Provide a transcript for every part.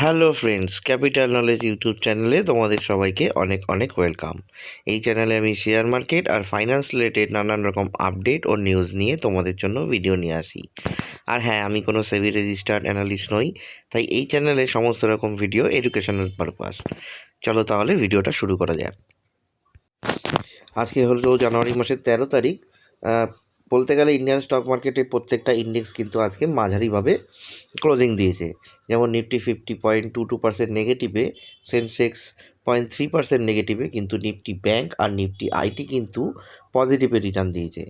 Hello friends Capital Knowledge YouTube চ্যানেলে তোমাদের সবাইকে অনেক অনেক ওয়েলকাম এই চ্যানেলে আমি শেয়ার মার্কেট আর ফাইন্যান্স রিলেটেড নানান রকম আপডেট ও নিউজ নিয়ে তোমাদের জন্য ভিডিও নিয়ে আসি। আর হ্যাঁ আমি কোনো সেভি রেজিস্টার্ড অ্যানালিস্ট নই, তাই এই চ্যানেলে সমস্ত রকম ভিডিও এডুকেশনাল পারপাস চলো তাহলে ভিডিওটা শুরু করা যাক। আজকে হলো জানুয়ারি মাসের তেরো তারিখ বলতে গেলে ইন্ডিয়ান স্টক মার্কেটে প্রত্যেকটা ইন্ডেক্স কিন্তু আজকে মাঝারিভাবে ক্লোজিং দিয়েছে। যেমন Nifty fifty point two two percent নেগেটিভে Sensex point three percent নেগেটিভে কিন্তু নিফটি ব্যাংক আর নিফটি আইটি কিন্তু পজিটিভে রিটার্ন দিয়েছে।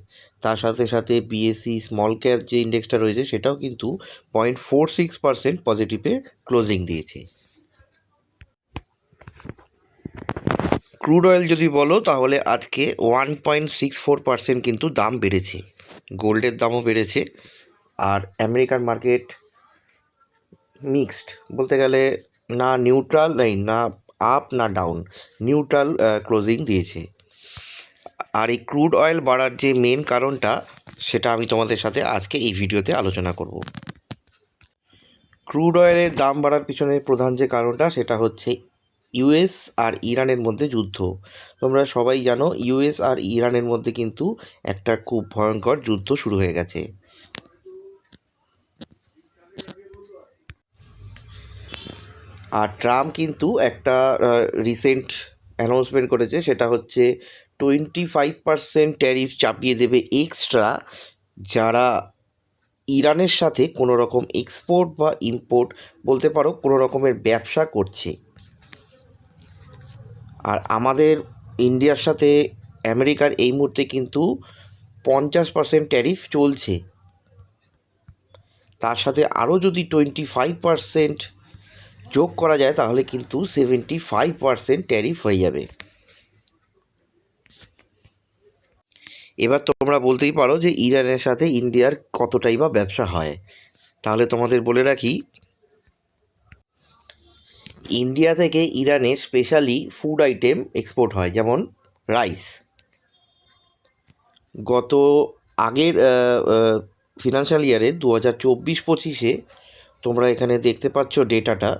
তার সাথে সাথে বিএসসি স্মল ক্যাপ যে ইন্ডেক্সটা রয়েছে সেটাও কিন্তু পয়েন্ট ফোর সিক্স পার্সেন্ট পজিটিভে ক্লোজিং দিয়েছে। ক্রুড অয়েল যদি বলো তাহলে আজকে one point six four percent কিন্তু দাম বেড়েছে। গোল্ডের দামও বেড়েছে। আর আমেরিকান মার্কেট মিক্সড বলতে গেলে না নিউট্রাল নেই না আপ না ডাউন, নিউট্রাল ক্লোজিং দিয়েছে। আর এই ক্রুড অয়েল বাড়ার যে মেন কারণটা, সেটা আমি তোমাদের সাথে আজকে এই ভিডিওতে আলোচনা করব। ক্রুড অয়েলের দাম বাড়ার পিছনে প্রধান যে কারণটা, সেটা হচ্ছে ইউএস আর ইরানের মধ্যে যুদ্ধ। তোমরা সবাই জানো, ইউএস আর ইরানের মধ্যে কিন্তু একটা খুব ভয়ঙ্কর যুদ্ধ শুরু হয়ে গেছে। আর ট্রাম্প কিন্তু একটা রিসেন্ট অ্যানাউন্সমেন্ট করেছে, সেটা হচ্ছে টোয়েন্টি ফাইভ পার্সেন্ট ট্যারিফ চাপিয়ে দেবে এক্সট্রা যারা ইরানের সাথে কোনো রকম এক্সপোর্ট বা ইম্পোর্ট বলতে পারো কোনো রকমের ব্যবসা করছে। আর আমাদের ইন্ডিয়ার সাথে আমেরিকার এই মুহূর্তে কিন্তু পঞ্চাশ পার্সেন্ট ট্যারিফ চলছে। তার সাথে আরও যদি টোয়েন্টি ফাইভ পার্সেন্ট যোগ করা যায়, তাহলে কিন্তু সেভেন্টি ফাইভ পার্সেন্ট ট্যারিফ হয়ে যাবে। এবার তোমরা বলতেই পারো যে ইরানের সাথে ইন্ডিয়ার কতটাই বা ব্যবসা হয়। তাহলে তোমাদের বলে রাখি ইন্ডিয়া থেকে ইরানে স্পেশালি ফুড আইটেম এক্সপোর্ট হয়, যেমন রাইস গত আগের ফিনান্সিয়াল ইয়ারে দু হাজার চব্বিশ পঁচিশে তোমরা এখানে দেখতে পাচ্ছ ডেটাটা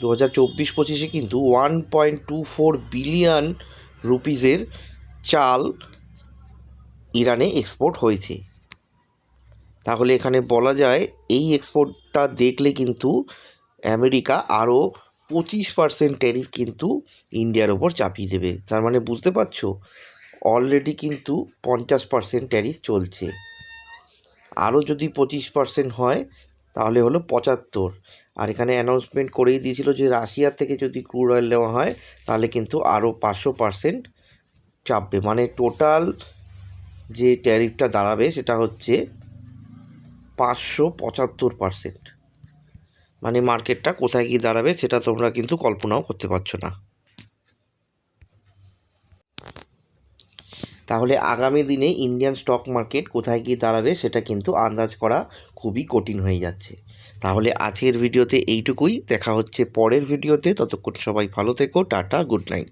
দু হাজার চব্বিশ পঁচিশে কিন্তু one point two four billion রুপিজের চাল ইরানে এক্সপোর্ট হয়েছে। তাহলে এখানে বলা যায়, এই এক্সপোর্টটা দেখলে কিন্তু আমেরিকা আরও পঁচিশ পার্সেন্ট ট্যারিফ কিন্তু ইন্ডিয়ার ওপর চাপিয়ে দেবে। তার মানে বুঝতে পারছ? অলরেডি কিন্তু পঞ্চাশ পার্সেন্ট ট্যারিফ চলছে। আরও যদি পঁচিশ পার্সেন্ট হয়, তাহলে হলো পঁচাত্তর। আর এখানে অ্যানাউন্সমেন্ট করেই দিয়েছিল যে রাশিয়ার থেকে যদি ক্রুড অয়েল নেওয়া হয়, তাহলে কিন্তু আরও পাঁচশো পার্সেন্ট চাপবে। মানে টোটাল যে ট্যারিফটা দাঁড়াবে, সেটা হচ্ছে পাঁচশো পঁচাত্তর পার্সেন্ট মানে মার্কেটটা কোথায় গিয়ে দাঁড়াবে সেটা তোমরা কিন্তু কল্পনাও করতে পারছ না। তাহলে আগামী দিনে ইন্ডিয়ান স্টক মার্কেট কোথায় গিয়ে দাঁড়াবে সেটা কিন্তু আন্দাজ করা খুবই কঠিন হয়ে যাচ্ছে। তাহলে আজকের ভিডিওতে এইটুকুই, দেখা হচ্ছে পরের ভিডিওতে, ততক্ষণ সবাই ভালো থেকো, টাটা গুড নাইট